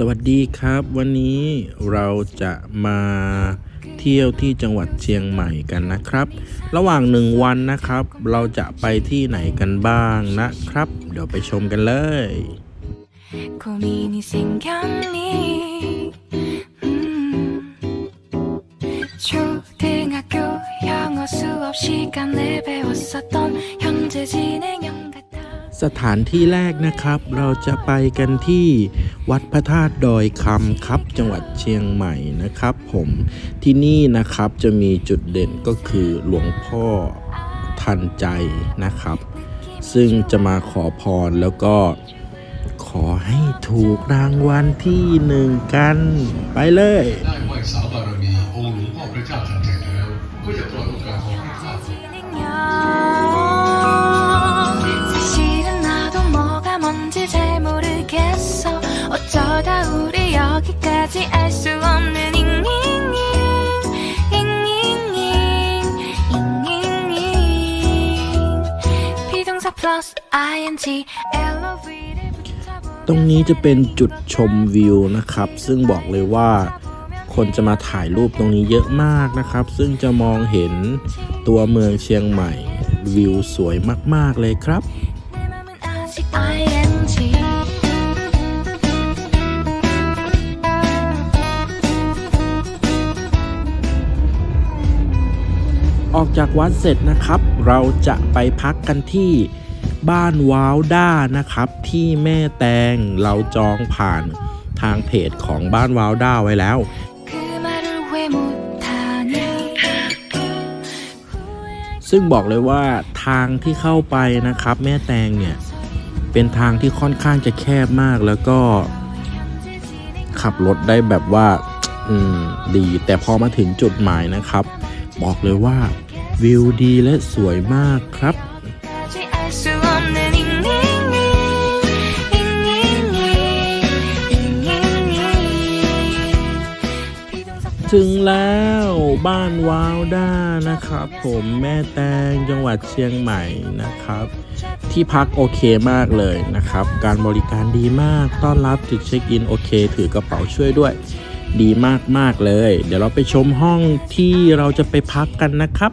สวัสดีครับ วันนี้เราจะมาเที่ยวที่จังหวัดเชียงใหม่กันนะครับ ระหว่างหนึ่งวันนะครับ เราจะไปที่ไหนกันบ้างนะครับ เดี๋ยวไปชมกันเลยสถานที่แรกนะครับ เราจะไปกันที่ วัดพระธาตุดอยคำครับ จังหวัดเชียงใหม่นะครับ ผมที่นี่นะครับจะมีจุดเด่นก็คือหลวงพ่อทันใจนะครับ ซึ่งจะมาขอพรแล้วก็ขอให้ถูกรางวัลที่หนึ่งกัน ไปเลยได้ไหวสาบารมีองค์หลวงพ่อพระเจ้าทันใจแล้วก็จะปล่อยโอกาสของข้าพเจ้ 기까지 알 수 없는 잉잉잉 잉잉잉 잉잉잉 비동사 플러스 ing elevator ตรงนี้จะเป็นจุดชมวิวนะครับ ซึ่งบอกเลยว่าคนจะมาถ่ายรูปตรงนี้เยอะมากนะครับ ซึ่งจะมองเห็นตัวเมืองเชียงใหม่ วิวสวยมากๆเลยครับ 내 맘은 아직 ing ออกจากวัดเสร็จนะครับ เราจะไปพักกันที่บ้านว้าวด้านะครับ ที่แม่แตงเราจองผ่านทางเพจของบ้านว้าวด้าไว้แล้ว ซึ่งบอกเลยว่าทางที่เข้าไปนะครับ แม่แตงเนี่ย เป็นทางที่ค่อนข้างจะแคบมากแล้วก็ ขับรถได้แบบว่า อืม ดี แต่พอมาถึงจุดหมายนะครับ บอกเลยว่า วิวดีและสวยมากครับ ถึงแล้วบ้านว้าวด้านะครับ ผมแม่แตงจังหวัดเชียงใหม่นะครับ ที่พักโอเคมากเลยนะครับ การบริการดีมากต้อนรับจุดเช็คอินโอเค ถือกระเป๋าช่วยด้วยดีมาก ๆ เลย เดี๋ยวเราไปชมห้องที่เราจะไปพักกันนะครับ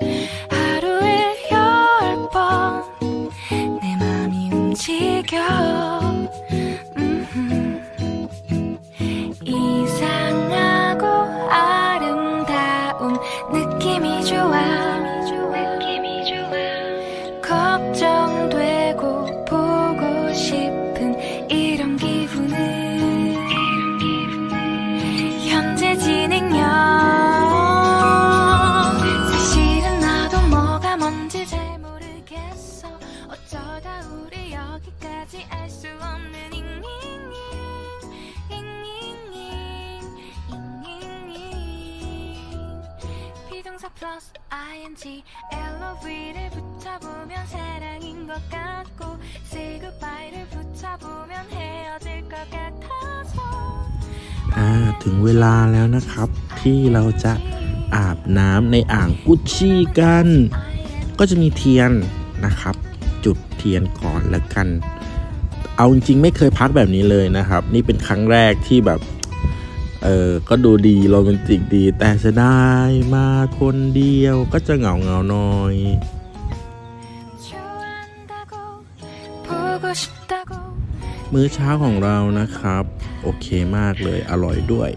동사 플러스 ing elevator 붙여보면 사랑인 것 같고 say goodbye 를 붙여보면 헤어질 것 같아서 อ่าถึงเวลาแล้วนะครับ ที่เราจะอาบน้ำในอ่างกุชชี่กัน ก็จะมีเทียนนะครับ จุดเทียนก่อนแล้วกัน เอาจริงๆไม่เคยพักแบบนี้เลยนะครับ นี่เป็นครั้งแรกที่แบบ เออ ก็ดูดีโรแมนติกดี แต่เสียดายมาคนเดียวก็จะเหงาเหงาหน่อยมื้อเช้าของเรานะครับ โอเคมากเลยอร่อยด้วย